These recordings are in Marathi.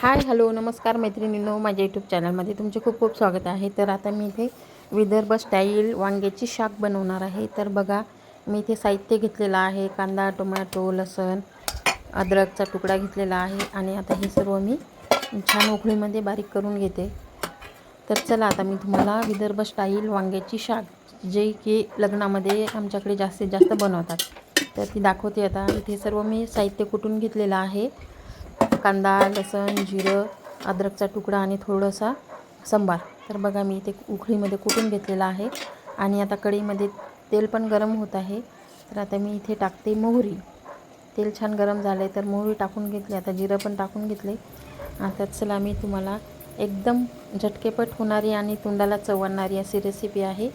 हाय हॅलो नमस्कार मैत्रिणींनो माझ्या यूट्यूब चॅनलमध्ये तुमचे खूप खूप स्वागत आहे. तर आता मी इथे विदर्भ स्टाईल वांग्याची शाक बनवणार आहे. तर बघा मी इथे साहित्य घेतलेलं आहे कांदा टोमॅटो लसण अद्रकचा तुकडा घेतलेला आहे आणि आता हे सर्व मी छान उकळीमध्ये बारीक करून घेते. तर चला आता मी तुम्हाला विदर्भ स्टाईल वांग्याची शाक जे की लग्नामध्ये आमच्याकडे जास्तीत जास्त बनवतात तर ती दाखवते आता. इथे सर्व मी साहित्य कुटून घेतलेलं आहे कांदा लसण जिरं अद्रकचा तुकडा आणि थोडासा संबार. तर बघा मी इथे उखळीमध्ये कुटून घेतलेला आहे. आणि आता कढईमध्ये तेल पण गरम होत आहे. तर आता मी इथे टाकते मोहरी. तेल छान गरम झालं आहे तर मोहरी टाकून घेतली. आता जिरं पण टाकून घेतले. आता चला मी तुम्हाला एकदम झटकेपट होणारी आणि तोंडाला चवणारी अशी रेसिपी आहे.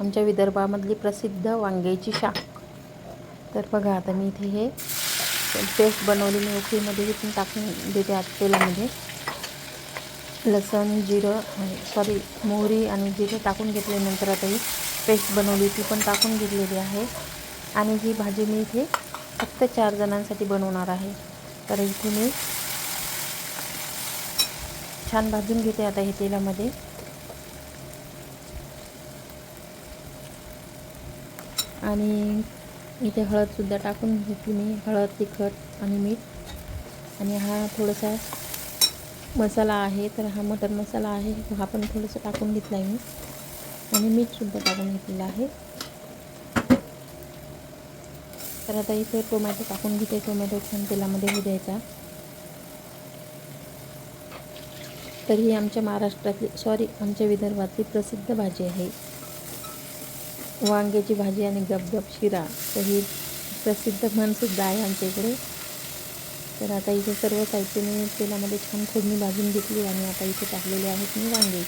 आमच्या विदर्भामधली प्रसिद्ध वांग्याची शाक तर बघा आता मी इथे हे पेस्ट बनवली मी उकळीमध्ये तिथून पण टाकून देते आत तेलामध्ये. लसण जिरं सॉरी मोहरी आणि जिरं टाकून घेतल्यानंतर आता ही पेस्ट बनवली. ती पण टाकून घेतलेली आहे. आणि ही भाजी मी इथे फक्त चार जणांसाठी बनवणार आहे. तर इथे मी छान भाजून घेते आता हे तेलामध्ये. आणि इथे हळदसुद्धा टाकून घेतली मी. हळद तिखट आणि मीठ. आणि हा थोडासा मसाला आहे तर हा मटन मसाला आहे. हा पण थोडंसं टाकून घेतला आहे मी. आणि मीठसुद्धा टाकून घेतलेलं आहे. तर आता इथे टोमॅटो टाकून घेते. टोमॅटो छान तेलामध्ये होऊ द्यायचा तर ही आमच्या महाराष्ट्रातली सॉरी आमच्या विदर्भातली प्रसिद्ध भाजी आहे. वांग्याची भाजी आणि गपगप शिरा. तर ही प्रसिद्ध म्हणसुद्धा आहे आमच्या इकडे तर आता इथे सर्व साहित्य मी तेलामध्ये छान फोडणी भाजून घेतली आणि आता इथे टाकलेले आहेत मी वांगे.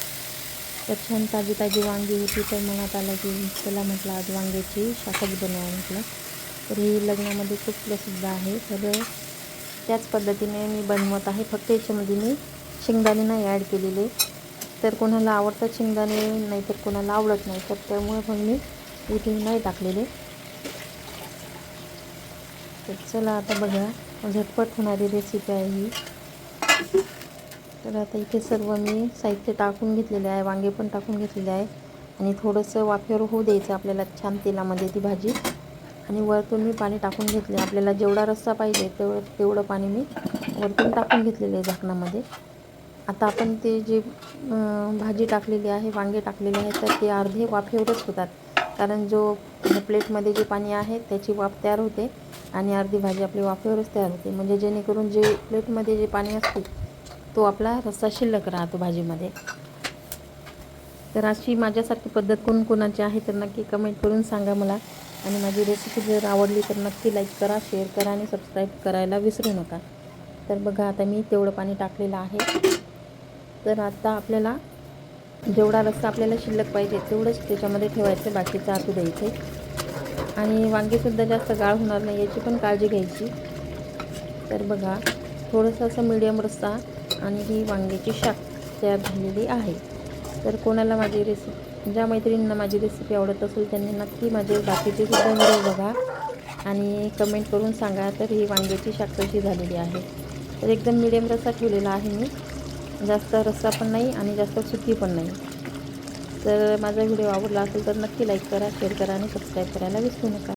तर छान ताजी ताजी वांगी होती तर मनात आलं की चला म्हटलं आज वांग्याची शाकच बनवा म्हटलं. तर ही लग्नामध्ये खूप प्रसिद्ध आहे. तर त्याच पद्धतीने मी बनवत आहे. फक्त याच्यामध्ये मी शेंगदाणे नाही ॲड केलेले. तर कोणाला आवडतात शेंगदाणे नाही तर कोणाला आवडत नाही तर त्यामुळे पण मी इथे नाही टाकलेले. तर चला आता बघा झटपट होणारी रेसिपी आहे ही. तर आता इथे सर्व मी साहित्य टाकून घेतलेले आहे वांगे पण टाकून घेतलेले आहे. आणि थोडंसं वाफेवर होऊ द्यायचं आपल्याला छान तेलामध्ये ती भाजी. आणि वरतून मी पाणी टाकून घेतले. आपल्याला जेवढा रस्सा पाहिजे तेवढं तेवढं पाणी मी वरतून टाकून घेतलेलं आहे झाकणामध्ये. आता आपण ते जे भाजी टाकलेली आहे वांगे टाकलेले आहेत तर ते अर्धे वाफेवरच होतात. कारण जो प्लेटमध्ये जे पाणी आहे त्याची वाफ तयार होते आणि अर्धी भाजी आपली वाफेवरच तयार होते. म्हणजे जेणेकरून जे प्लेटमध्ये जे पाणी असते तो आपला रस्सा शिल्लक राहतो भाजीमध्ये. तर अशी माझ्यासारखी पद्धत कोण कोणाची आहे तर नक्की कमेंट करून सांगा मला. आणि माझी रेसिपी जर आवडली तर नक्की लाईक करा शेअर करा आणि सबस्क्राईब करायला विसरू नका. तर बघा आता मी तेवढं पाणी टाकलेलं आहे. तर आता आपल्याला जेवढा रस्सा आपल्याला शिल्लक पाहिजे तेवढंच त्याच्यामध्ये ठेवायचं बाकीचं आतू द्यायचे आणि वांगीसुद्धा जास्त गाळ होणार नाही याची पण काळजी घ्यायची. तर बघा थोडंसं असं मिडियम रस्सा आणि ही वांग्याची शाक तयार झालेली आहे. तर कोणाला माझी रेसिपी ज्या मैत्रिणींना माझी रेसिपी आवडत असेल त्यांनी नक्की माझे बाकीचे सुद्धा व्हिडिओ बघा. आणि कमेंट करून सांगा तर ही वांग्याची शाक कशी झालेली आहे. तर एकदम मिडियम रस्सा ठेवलेला आहे मी. जास्त रस्सा पण नाही आणि जास्त सुकी पण नाही. तर माझा व्हिडिओ आवडला असेल तर नक्की लाईक करा शेअर करा आणि सबस्क्राईब करायला विसरू नका.